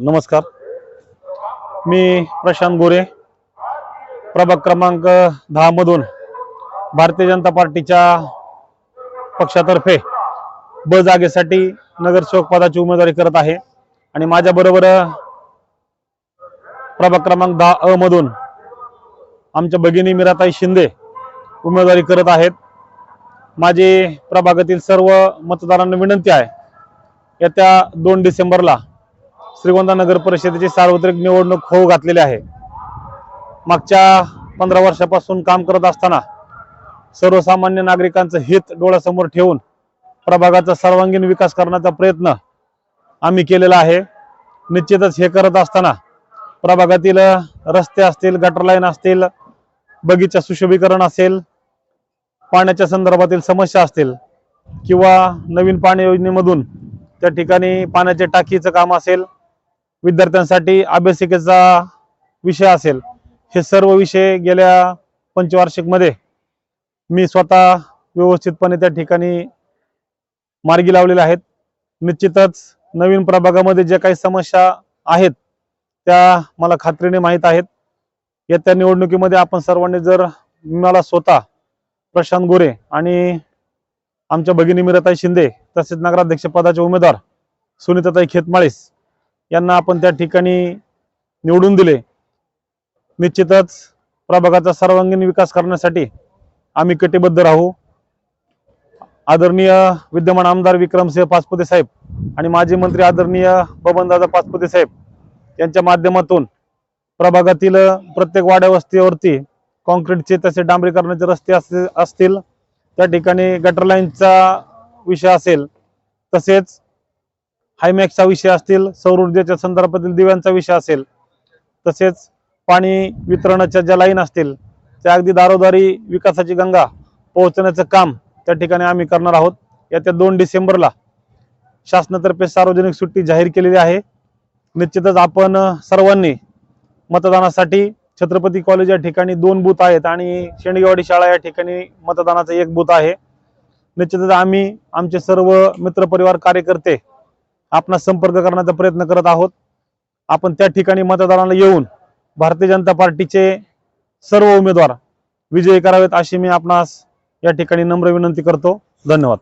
नमस्कार. मी प्रशांत गोरे. प्रभाग क्रमांक दहा मधून भारतीय जनता पार्टीच्या पक्षातर्फे ब जागेसाठी नगरसेवक पदाची उमेदवारी करत आहे. आणि माझ्या बरोबर प्रभाग क्रमांक दहा अ मधून आमच्या भगिनी मीराताई शिंदे उमेदवारी करत आहेत. माझी प्रभागातील सर्व मतदारांना विनंती आहे. येत्या दोन डिसेंबरला श्रीगोंदा नगर परिषदेची सार्वत्रिक निवडणूक होऊ घातलेली आहे. मागच्या पंधरा वर्षापासून काम करत असताना सर्वसामान्य नागरिकांचं हित डोळ्यासमोर ठेवून प्रभागाचा सर्वांगीण विकास करण्याचा प्रयत्न आम्ही केलेला आहे. निश्चितच हे करत असताना प्रभागातील रस्ते असतील गटर लाईन असतील बगीचा सुशोभीकरण असेल पाण्याच्या संदर्भातील समस्या असतील किंवा नवीन पाणी योजनेमधून त्या ठिकाणी पाण्याच्या टाकीचं काम असेल विद्यार्थ्यांसाठी अभ्यासिकेचा विषय असेल हे सर्व विषय गेल्या पंचवार्षिकमध्ये मी स्वतः व्यवस्थितपणे त्या ठिकाणी मार्गी लावलेल्या आहेत. निश्चितच नवीन प्रभागामध्ये ज्या काही समस्या आहेत त्या मला खात्रीने माहीत आहेत. येत्या निवडणुकीमध्ये आपण सर्वांनी जर मला स्वतः प्रशांत गोरे आणि आमच्या भगिनी मीराताई शिंदे तसेच नगराध्यक्षपदाचे उमेदवार सुनीताताई खेतमाळीस यांना आपण त्या ठिकाणी निवडून दिले. निश्चितच प्रभागाचा सर्वांगीण विकास करण्यासाठी आम्ही कटिबद्ध राहू. आदरणीय विद्यमान आमदार विक्रमसिंह पाचपुते साहेब आणि माजी मंत्री आदरणीय बबनदादा पाचपुते साहेब यांच्या माध्यमातून प्रभागातील प्रत्येक वाड्या वस्तीवरती कॉन्क्रीटचे तसे डांबरीकरणाचे रस्ते असतील असतील. त्या ठिकाणी गटर लाईनचा विषय असेल तसेच हायमॅक्सचा विषय असतील सौर ऊर्जेच्या संदर्भातील दिव्यांचा विषय असेल तसेच पाणी वितरणाच्या ज्या लाईन असतील त्या अगदी दारोदारी विकासाची गंगा पोहोचण्याचं काम त्या ठिकाणी आम्ही करणार आहोत. येत्या दोन डिसेंबरला शासनातर्फे सार्वजनिक सुट्टी जाहीर केलेली आहे. निश्चितच आपण सर्वांनी मतदानासाठी छत्रपती कॉलेज या ठिकाणी दोन बूथ आहेत आणि शेंडगेवाडी शाळा या ठिकाणी मतदानाचा एक बूथ आहे. निश्चितच आम्ही आमचे सर्व मित्रपरिवार कार्यकर्ते आपणास संपर्क करण्याचा प्रयत्न करत आहोत. आपण त्या ठिकाणी मतदारांना येऊन भारतीय जनता पार्टीचे सर्व उमेदवार विजयी करावेत अशी मी आपणास या ठिकाणी नम्र विनंती करतो. धन्यवाद.